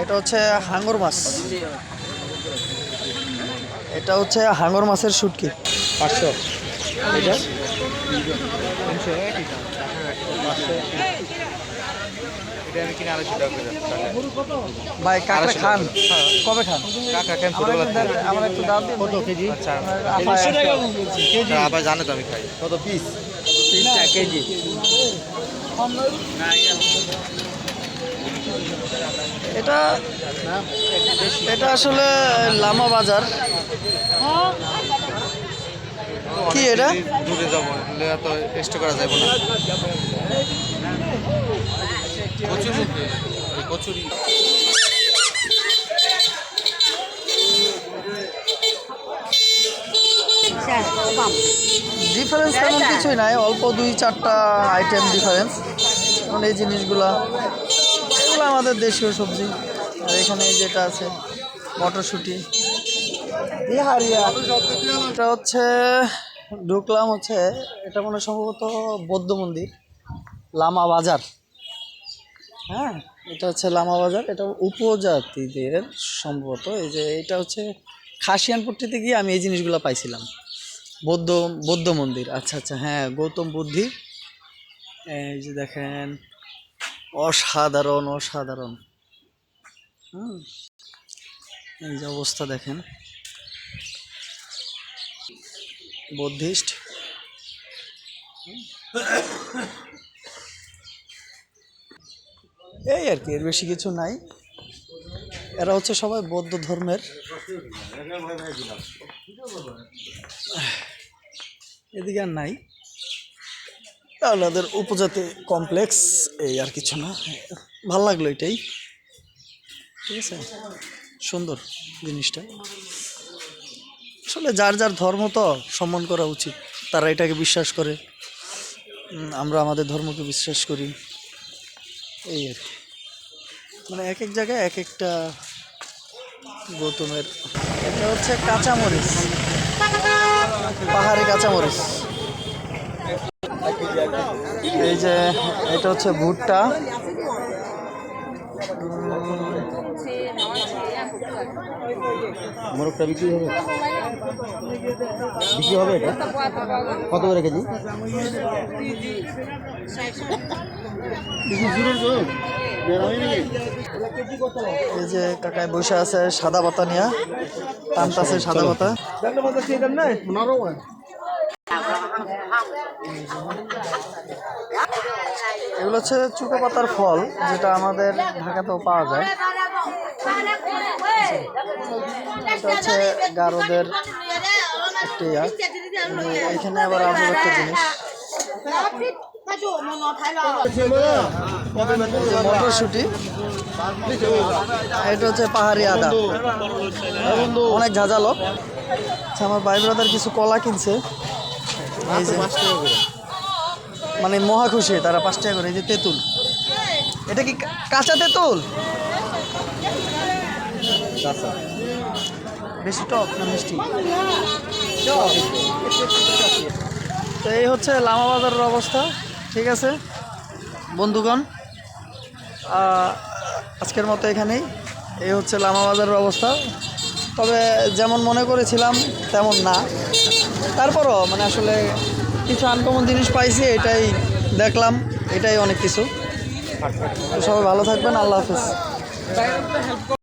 এটা হচ্ছে হাঙ্গর মাছ এটা হচ্ছে হাঙ্গর মাছের শুটকি পাঁচশো এটা ভাই কাঁকড়া খান হ্যাঁ। কবে খান কাকা আমার একটু দিন কত কেজি আচ্ছা আবার জানে তো আমি খাই কত পিস কেজি এটা এটা আসলে লামা বাজার। কি এটা? দূরে যাব এত এক্সট্রা করা যাবে না। কচুর কচুরি। ডিফারেন্স তেমন কিছুই নাই অল্প দুই চারটা আইটেম ডিফারেন্স কারণ এই জিনিসগুলা এগুলো আমাদের দেশীয় সবজি। আর এখানে যেটা আছে মটরশুঁটি। এটা হচ্ছে ঢুকলাম হচ্ছে এটা মনে হয় সম্ভবত বৌদ্ধ মন্দির লামা বাজার। হ্যাঁ এটা হচ্ছে লামা বাজার। এটা উপজাতিদের সম্ভবত। এই যে এটা হচ্ছে খাসিয়ানপট্টিতে গিয়ে আমি এই জিনিসগুলো পাইছিলাম। বৌদ্ধ বৌদ্ধ মন্দির। আচ্ছা আচ্ছা হ্যাঁ গৌতম বুদ্ধি। এই যে দেখেন অসাধারণ অসাধারণ। এই যে অবস্থা দেখেন। বুদ্ধিস্ট। এই আর কি, এর বেশি কিছু নাই। এরা হচ্ছে সবাই বৌদ্ধ ধর্মের। এদিকে আর নাই। ওদের উপজাতি কমপ্লেক্স এই আর কিছু না। ভালো লাগল এটাই। ঠিক আছে? সুন্দর জিনিসটা। আসলে যার যার ধর্ম তো সম্মান করা উচিত, তারা এটাকে বিশ্বাস করে। আমরা আমাদের ধর্মকে বিশ্বাস করি। এই আর কি। মানে এক এক জায়গায় এক একটা গৌতমের। এটা হচ্ছে কাঁচামরিচ। পাহাড়ে কাঁচামরিচ। এই যে এটা হচ্ছে ভুট্টা। মোরগটা বিক্রি হবে? বিক্রি হবে এটা? কত করে কেজি? এই যে কাকায় বসে আছে সাদা পাতা নিয়ে। টানতাছে সাদা পাতা। এগুলো হচ্ছে চুটো পাতার ফল, যেটা আমাদের ঢাকাতেও পাওয়া যায়। এটা হচ্ছে গারোদের একটা এখানে আবার আজব একটা জিনিস। মটরশুটি। এটা হচ্ছে পাহাড়ি আদা। অনেক ঝাঁঝালো। আচ্ছা আমার ভাই ব্রাদার কিছু কলা কিনছে। এই যে মানে মহা খুশি তারা পাঁচ টাকা করে এই যে তেঁতুল। এটা কি কা- কাঁচা তেঁতুল? বেশি টক না মিষ্টি? তো এই হচ্ছে লামা বাজারের অবস্থা ঠিক আছে? বন্ধুগণ আজকের মতো এখানেই। এই হচ্ছে লামা বাজারের অবস্থা। তবে যেমন মনে করেছিলাম তেমন না। তারপরও মানে আসলে কিছু আনকমন জিনিস পাইছি, এটাই দেখলাম, এটাই অনেক কিছু। সবাই ভালো থাকবেন, আল্লাহ হাফিজ।